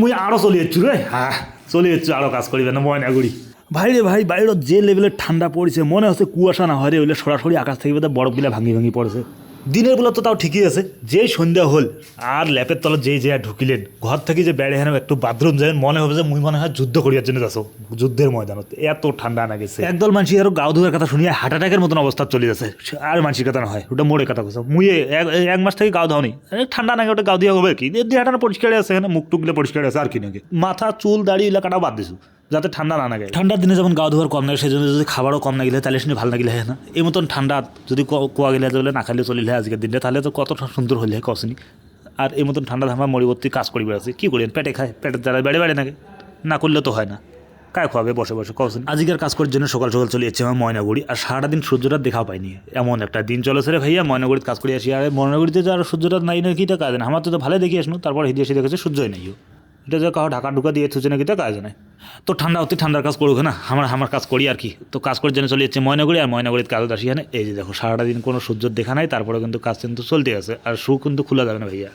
মুই আরও চলে যাচ্ছি রে। হ্যাঁ চলে যাচ্ছি আরও কাজ করিবে, না ময়না গুড়ি। ভাই রে ভাই বাইরে যে লেভেলের ঠান্ডা পড়েছে, মনে হচ্ছে কুয়াশা না হয় রে, ওইলে সরাসরি আকাশ থেকে বোধহয় বরফগুলা ভাঙি ভাঙি পড়েছে। দিনের বেলা তো তাও ঠিকই আছে। যেই সন্ধ্যা হল, আর ল্যাপের তলা যেই যে ঢুকিলেন, ঘর থেকে যে বেড়ে হেন একটু বাথরুম যাবেন মনে হবে যে মুই মনে হয় যুদ্ধ করিয়ার জন্য যাচ্ছ, যুদ্ধের ময়দানত। এত ঠান্ডা না গেছে। একদল মানুষ আরও গাও ধোয়ার কথা শুনিয়ে হার্ট অ্যাটাকের মতন অবস্থা চলে যাচ্ছে। আর মানুষের কথা না হয়, ওটা মোড়ে কথা কথা মুই এক মাস থেকে গাও ধাওনি। ঠান্ডা নাকি ওটা গাও দিয়ে হবে কি? দেহাটা পরিষ্কার আছে এখানে, মুখ টুকলে পরিষ্কার আছে, আর কি নাকি? মাথা, চুল, দাড়ি এলাকাটাও বাদ দিছু, যাতে ঠান্ডা না লাগে। ঠান্ডার দিনে যেমন গা ধোয়ার কম লাগে সেই জন্য যদি খাবারও কম লাগিলে তাহলে শুনে ভালো লাগিলে হ্যাঁ না। এই মতন ঠান্ডা যদি কুয়া গেলে না খাইলে চলিলে আজকের দিনটা, তাহলে তো কত সুন্দর হলে, কসনি। আর এই মতন ঠান্ডা ধামা মরিবর্তী কাজ করি বেড়াচ্ছে কী করেন পেটে খায়, পেটের দ্বারা বেড়ে বেড়ে নাকি। না করলে তো হয় না। কায় খাওয়াবে বসে বসে, কসন। আজকের কাজ করার জন্য সকাল সকাল চলে যাচ্ছে আমার ময়নাগুড়ি, আর সারাটা দিন সূর্যটা দেখাও পাইনি। এমন একটা দিন চলেছে রে ভাইয়া, ময়নাগুড়িতে কাজ করে আসি। আর ময়নাগুড়িতে যে আর সূর্যটা নাই না কিটা কাজ না। আমার তো ভালো দেখি আসনো, তারপর হিদিয়ে এসে দেখেছে সূর্যই নেই এটা যে কাউ ঢাকা ঢুকা দিয়ে থাকে নাকি তো কাজ নাই তো ঠান্ডা, অতি ঠান্ডার কাজ করুক না, আমার আমার কাজ করি আর কি। তো কাজ করার জন্য চলে যাচ্ছে ময়নাগুড়ি, আর ময়নাগুড়িতে কাজ আসি হ্যাঁ এই যে দেখো, সারাটা দিন কোনো সূর্যের দেখা নাই তারপরে কিন্তু কাজ কিন্তু চলতে আছে। আর শু কিন্তু খোলা যাবে না ভাইয়া।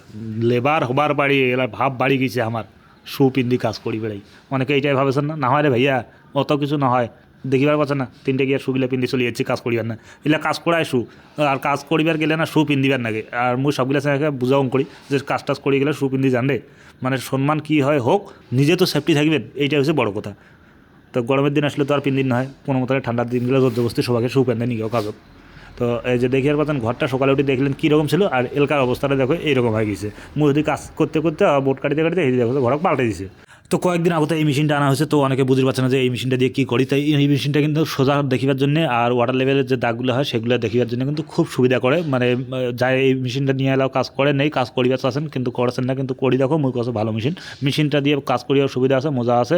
লেবার হবার বাড়ি এলা ভাব বাড়ি গেছে আমার। শু পিন্দি কাজ করি বেড়াই। অনেকে এইটাই ভাবেছেন না না হয় রে ভাইয়া, অত কিছু না হয়। দেখিবার পাচ্ছে না, তিনটে গিয়ে শুগিলে পিন্দি চলে যাচ্ছি, কাজ করিবার না। এগুলা কাজ করায় শু, আর কাজ করিবার গেলে না শু পিন্দিবার নাগে। আর মুই সবগুলা সঙ্গে বুঝাও করি যে কাজ টাজ করি গেলে শু পিন্দি জানলে মানে সম্মান কি হয় হোক, নিজে তো সেফটি থাকবেন, এইটাই হচ্ছে বড় কথা। তো গরমের দিন আসলে তো আর পিন্দিন হয়, কোনো মতো ঠান্ডার দিনগুলো জবরদস্তি সবাইকে শু পেন দেয় নিকেও কাজত তো এই যে দেখি আর পাচ্ছেন, ঘরটা সকালে উঠে দেখলেন কীরকম ছিল, আর এলাকার অবস্থাটা দেখো এইরকম হয়ে গেছে। মুই যদি কাজ করতে করতে বোট কাটিতে কাটিতে এই দেখো ঘর পাল্টে দিছে। তো কয়েকদিন আগতে এই মেশিনটা আনা হয়েছে, তো অনেকে বুঝতে পারছে না যে এই মেশিনটা দিয়ে কী করি। তাই এই মেশিনটা কিন্তু সোজা দেখিবার জন্য আর ওয়াটার লেভেলের যে দাগগুলো হয়, সেগুলো দেখিবার জন্য কিন্তু খুব সুবিধা করে। মানে যাই এই মেশিনটা নিয়ে এলাও কাজ করে নেই, কাজ করিবার চাচ্ছেন কিন্তু করেছেন না, কিন্তু করি দেখো মুই কাছে ভালো মেশিন মেশিনটা দিয়ে কাজ করিবার সুবিধা আছে, মজা আছে।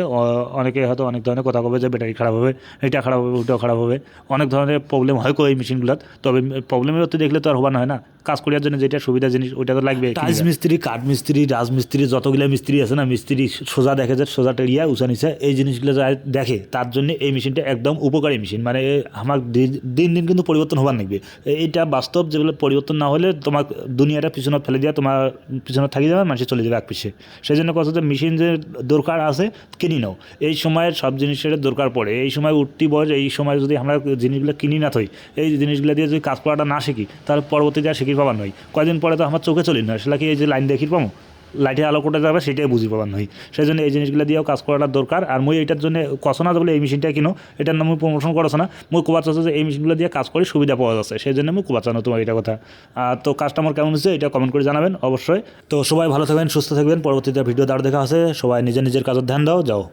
অনেকে হয়তো অনেক ধরনের কথা কবে যে ব্যাটারি খারাপ হবে, এটা খারাপ হবে, ওটাও খারাপ হবে। অনেক ধরনের প্রবলেম হয় কো এই মেশিনগুলোত তবে প্রবলেমের হতে দেখলে তো আর হবার হয় না। কাজ করার জন্য যেটা সুবিধা জিনিস, ওইটা তো লাগবে টাইলস মিস্ত্রি কাঠ মিস্ত্রি রাজমিস্ত্রি, যতগুলো মিস্ত্রি আছে না, মিস্ত্রি সোজা দেখে যে সোজা টেরিয়া উঁচা নিচে এই জিনিসগুলো যা দেখে, তার জন্য এই মেশিনটা একদম উপকারী মেশিন। মানে আমার দিন দিন কিন্তু পরিবর্তন হবার লাগবে এইটা বাস্তব যেগুলো পরিবর্তন না হলে তোমার দুনিয়াটা পিছনে ফেলে দেওয়া তোমার পিছনে থাকি যাবে মানুষ চলে যাবে এক পিছিয়ে সেই জন্য কথা যে মেশিন যে দরকার আছে, কিনি নাও। এই সময় সব জিনিসের দরকার পড়ে। এই সময় উঠতি বয়স এই সময় যদি আমরা জিনিসগুলো কিনি না থই, এই জিনিসগুলো দিয়ে যদি কাজ করাটা না শিখি, তাহলে পরবর্তীতে আর শিখির পাবার নয়। কয়দিন পরে তো আমার চোখে চলি না, সেটা কি এই যে লাইন দেখির পাবো? লাইটের আলো কোটা যাবে সেটাই বুঝি পাবার নয় সেই জন্য এই জিনিসগুলো দিয়েও কাজ করাটা দরকার। আর মুই এটার জন্য কসনা বলে এই মেশিনটা কিনো, এটার নাম প্রমোশন করছ না। মুই কুবাচ যে এই মেশিনগুলো দিয়ে কাজ করে সুবিধা পাওয়া যাচ্ছে সেই জন্য মুই কুবাচানো তোমার এটা কথা। তো কাস্টমার কেমন হচ্ছে এটা কমেন্ট করে জানাবেন, অবশ্যই। তো সবাই ভালো থাকবেন, সুস্থ থাকবেন, পরবর্তীতে ভিডিও দাঁড় দেখা আছে সবাই নিজের নিজের কাজের ধ্যান দাও, যাও।